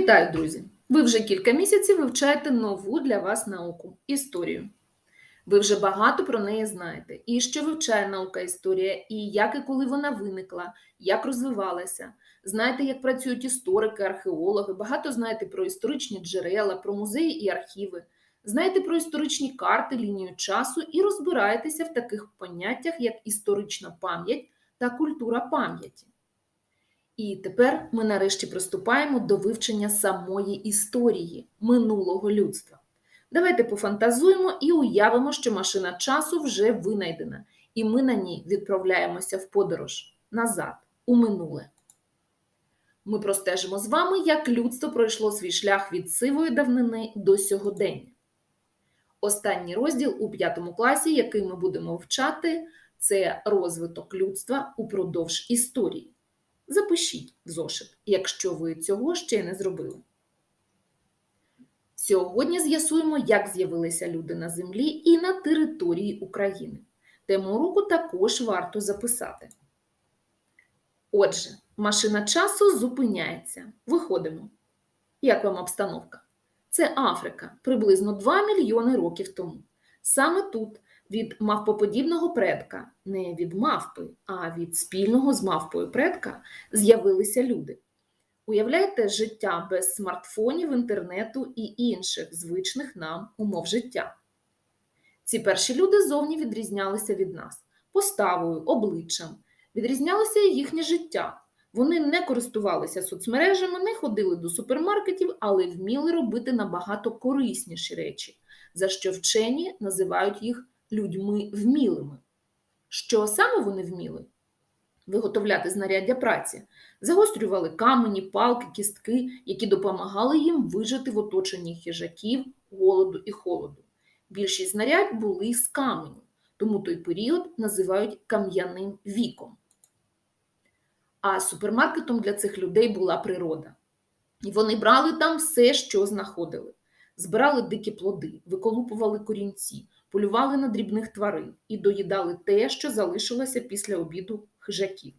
Вітаю, друзі! Ви вже кілька місяців вивчаєте нову для вас науку історію. Ви вже багато про неї знаєте, і що вивчає наука історія, і як і коли вона виникла, як розвивалася. Знаєте, як працюють історики, археологи, багато знаєте про історичні джерела, про музеї і архіви. Знаєте про історичні карти, лінію часу і розбираєтеся в таких поняттях, як історична пам'ять та культура пам'яті. І тепер ми нарешті приступаємо до вивчення самої історії минулого людства. Давайте пофантазуємо і уявимо, що машина часу вже винайдена, і ми на ній відправляємося в подорож назад, у минуле. Ми простежимо з вами, як людство пройшло свій шлях від сивої давнини до сьогодення. Останній розділ у п'ятому класі, який ми будемо вчати, це розвиток людства упродовж історії. Запишіть в зошит, якщо ви цього ще не зробили. Сьогодні з'ясуємо, як з'явилися люди на землі і на території України. Тему уроку також варто записати. Отже, машина часу зупиняється. Виходимо. Як вам обстановка? Це Африка приблизно 2 мільйони років тому. Саме тут від мавпоподібного предка, не від мавпи, а від спільного з мавпою предка з'явилися люди. Уявляєте життя без смартфонів, інтернету і інших звичних нам умов життя. Ці перші люди зовні відрізнялися від нас поставою, обличчям, відрізнялося і їхнє життя. Вони не користувалися соцмережами, не ходили до супермаркетів, але вміли робити набагато корисніші речі, за що вчені називають їх людьми вмілими. Що саме вони вміли? Виготовляти знаряддя праці, загострювали камені, палки, кістки, які допомагали їм вижити в оточенні хижаків, голоду і холоду. Більшість знарядь були з каменю, тому той період називають кам'яним віком. А супермаркетом для цих людей була природа. І вони брали там все, що знаходили. Збирали дикі плоди, виколупували корінці, полювали на дрібних тварин і доїдали те, що залишилося після обіду хижаків.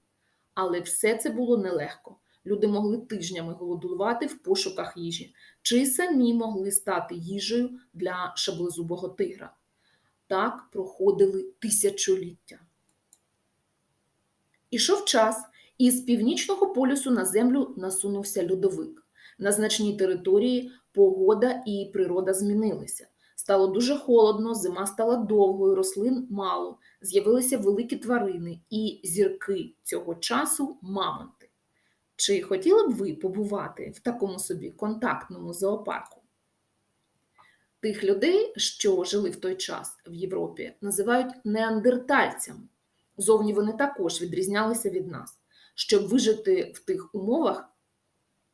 Але все це було нелегко. Люди могли тижнями голодувати в пошуках їжі, чи самі могли стати їжею для шаблезубого тигра. Так проходили тисячоліття. Ішов час, і з північного полюсу на землю насунувся льодовик. На значній території погода і природа змінилися. Стало дуже холодно, зима стала довгою, рослин мало, з'явилися великі тварини і зірки цього часу мамонти. Чи хотіли б ви побувати в такому собі контактному зоопарку? Тих людей, що жили в той час в Європі, називають неандертальцями. Зовні вони також відрізнялися від нас. Щоб вижити в тих умовах,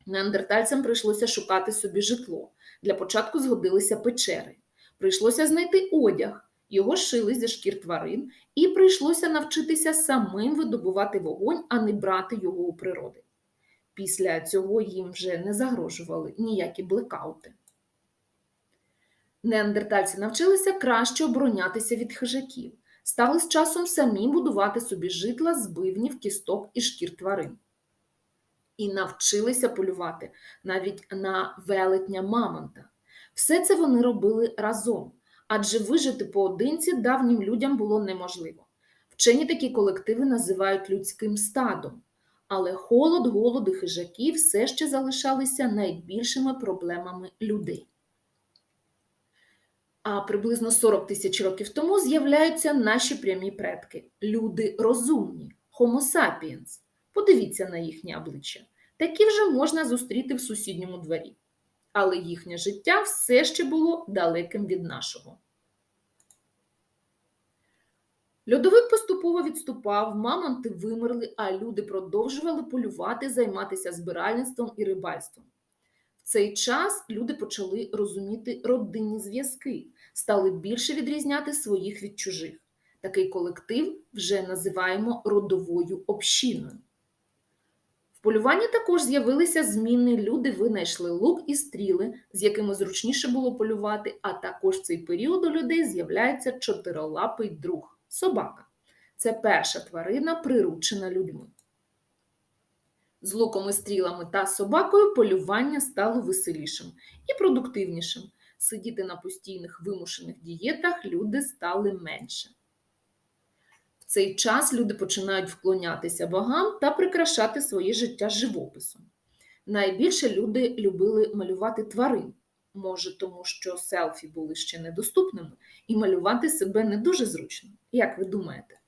неандертальцям прийшлося шукати собі житло. Для початку згодилися печери. Прийшлося знайти одяг, його шили зі шкір тварин, і прийшлося навчитися самим видобувати вогонь, а не брати його у природи. Після цього їм вже не загрожували ніякі блекаути. Неандертальці навчилися краще оборонятися від хижаків, стали з часом самі будувати собі житла з бивнів, кісток і шкір тварин. І навчилися полювати навіть на велетня мамонта. Все це вони робили разом, адже вижити поодинці давнім людям було неможливо. Вчені такі колективи називають людським стадом, але холод, голод і хижаки все ще залишалися найбільшими проблемами людей. А приблизно 40 тисяч років тому з'являються наші прямі предки люди розумні, Homo sapiens. Подивіться на їхнє обличчя. Такі вже можна зустріти в сусідньому дворі але їхнє життя все ще було далеким від нашого. Льодовик поступово відступав, мамонти вимерли, а люди продовжували полювати, займатися збиральництвом і рибальством. В цей час люди почали розуміти родинні зв'язки, стали більше відрізняти своїх від чужих. Такий колектив вже називаємо родовою общиною. В полюванні також з'явилися зміни. Люди винайшли лук і стріли, з якими зручніше було полювати, а також в цей період у людей з'являється чотирилапий друг собака. Це перша тварина, приручена людьми. З луком і стрілами та собакою полювання стало веселішим і продуктивнішим. Сидіти на постійних вимушених дієтах люди стали менше. Цей час люди починають вклонятися богам та прикрашати своє життя живописом. Найбільше люди любили малювати тварин, може, тому що селфі були ще недоступними, і малювати себе не дуже зручно. Як ви думаєте?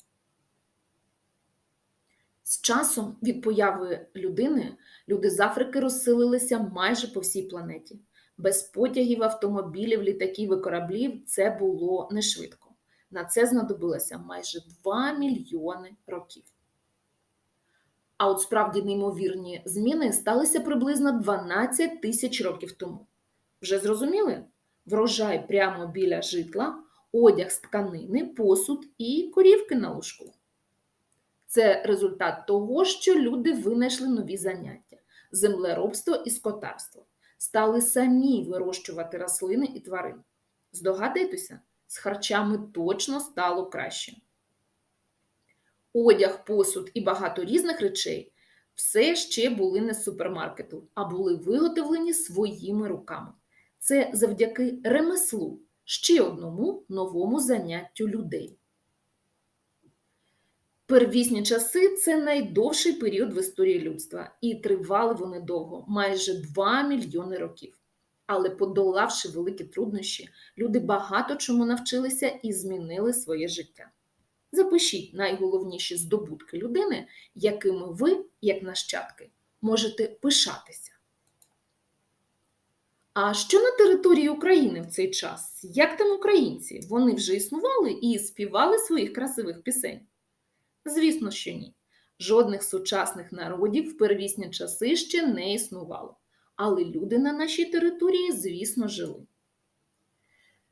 З часом від появи людини люди з Африки розселилися майже по всій планеті. Без потягів, автомобілів, літаків і кораблів це було не швидко. На це знадобилося майже 2 мільйони років. А от справді неймовірні зміни сталися приблизно 12 тисяч років тому. Вже зрозуміли? Врожай прямо біля житла, одяг з тканини, посуд і корівки на лужку. Це результат того, що люди винайшли нові заняття землеробство і скотарство, стали самі вирощувати рослини і тварин. Здогадайтеся, з харчами точно стало краще. Одяг, посуд і багато різних речей все ще були не з супермаркету, а були виготовлені своїми руками. Це завдяки ремеслу, ще одному новому заняттю людей. Первісні часи це найдовший період в історії людства, і тривали вони довго, майже 2 мільйони років. Але, подолавши великі труднощі, люди багато чому навчилися і змінили своє життя. Запишіть найголовніші здобутки людини, якими ви, як нащадки, можете пишатися. А що на території України в цей час? Як там українці? Вони вже існували і співали своїх красивих пісень? Звісно, що ні. Жодних сучасних народів в первісні часи ще не існувало. Але люди на нашій території, звісно, жили.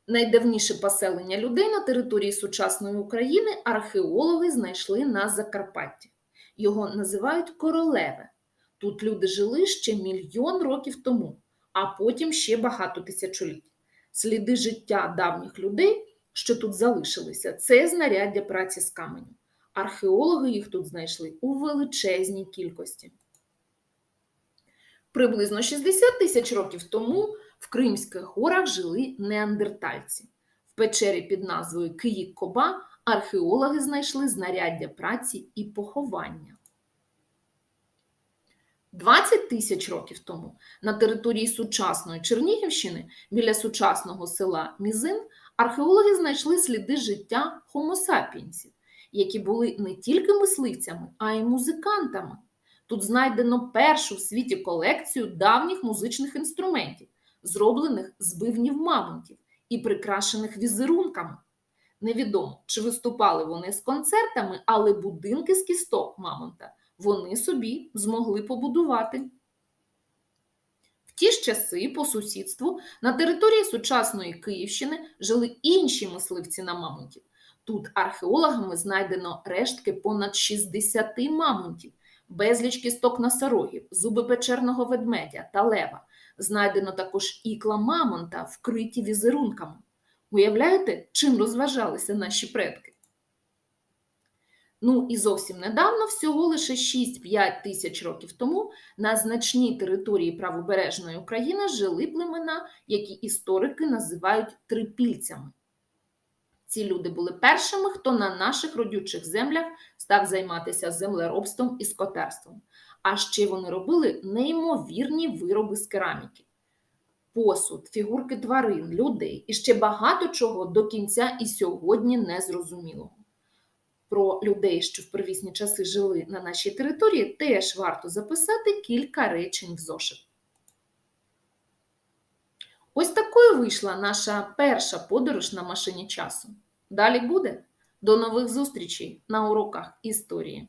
Найдавніше поселення людей на території сучасної України археологи знайшли на Закарпатті. Його називають Королеве. Тут люди жили ще мільйон років тому, а потім ще багато тисячоліть. Сліди життя давніх людей, що тут залишилися, це знаряддя праці з каменю. Археологи їх тут знайшли у величезній кількості. Приблизно 60 тисяч років тому в Кримських горах жили неандертальці. В печері під назвою Киїк-Коба археологи знайшли знаряддя праці і поховання. 20 тисяч років тому на території сучасної Чернігівщини біля сучасного села Мізин археологи знайшли сліди життя хомосапіенсів, які були не тільки мисливцями, а й музикантами. Тут знайдено першу в світі колекцію давніх музичних інструментів, зроблених з бивнів мамонтів і прикрашених візерунками. Невідомо, чи виступали вони з концертами, але будинки з кісток мамонта вони собі змогли побудувати. В ті ж часи по сусідству на території сучасної Київщини жили інші мисливці на мамонтів. Тут археологами знайдено рештки понад 60 мамонтів, безліч кісток носорогів, зуби печерного ведмедя та лева. Знайдено також ікла мамонта, вкриті візерунками. Уявляєте, чим розважалися наші предки? Ну і зовсім недавно, всього лише 6-5 тисяч років тому, на значній території правобережної України жили племена, які історики називають трипільцями. Ці люди були першими, хто на наших родючих землях став займатися землеробством і скотарством. А ще вони робили неймовірні вироби з кераміки. Посуд, фігурки тварин, людей і ще багато чого до кінця і сьогодні не зрозумілого. Про людей, що в первісні часи жили на нашій території, теж варто записати кілька речень в зошит. Ось такою вийшла наша перша подорож на машині часу. Далі буде. До нових зустрічей на уроках історії.